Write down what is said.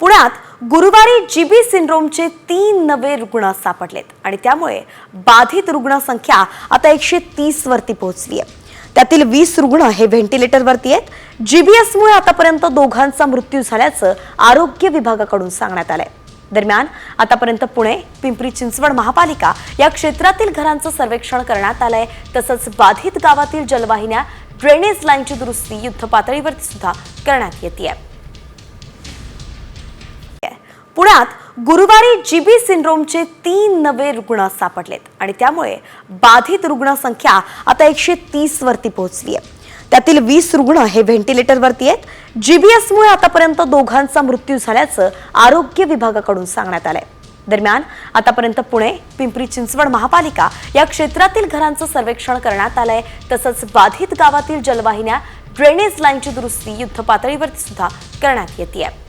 पुण्यात गुरुवारी जीबी सिंड्रोमचे तीन नवे रुग्ण सापडलेत आणि त्यामुळे बाधित रुग्णसंख्या आता एकशे तीस वरती पोहोचली आहे त्यातील वीस रुग्ण हे व्हेंटिलेटरवरती आहेत. जीबीएसमुळे आतापर्यंत दोघांचा मृत्यू झाल्याचं आरोग्य विभागाकडून सांगण्यात आलंय. दरम्यान आतापर्यंत पुणे पिंपरी चिंचवड महापालिका या क्षेत्रातील घरांचं सर्वेक्षण करण्यात आलंय. तसंच बाधित गावातील जलवाहिन्या ड्रेनेज लाईनची दुरुस्ती युद्ध पातळीवरती सुद्धा करण्यात येते पुण्यात गुरुवारी जीबी सिंड्रोमचे तीन नवे रुग्ण सापडलेत आणि त्यामुळे बाधित रुग्णसंख्या आता एकशे तीस वरती पोहोचली आहे. त्यातील वीस रुग्ण हे व्हेंटिलेटरवरती आहेत. जीबीएसमुळे आतापर्यंत दोघांचा मृत्यू झाल्याचं आरोग्य विभागाकडून सांगण्यात आलंय. दरम्यान आतापर्यंत पुणे पिंपरी चिंचवड महापालिका या क्षेत्रातील घरांचं सर्वेक्षण करण्यात आलंय. तसंच बाधित गावातील जलवाहिन्या ड्रेनेज लाईनची दुरुस्ती युद्धपातळीवरती सुद्धा करण्यात येते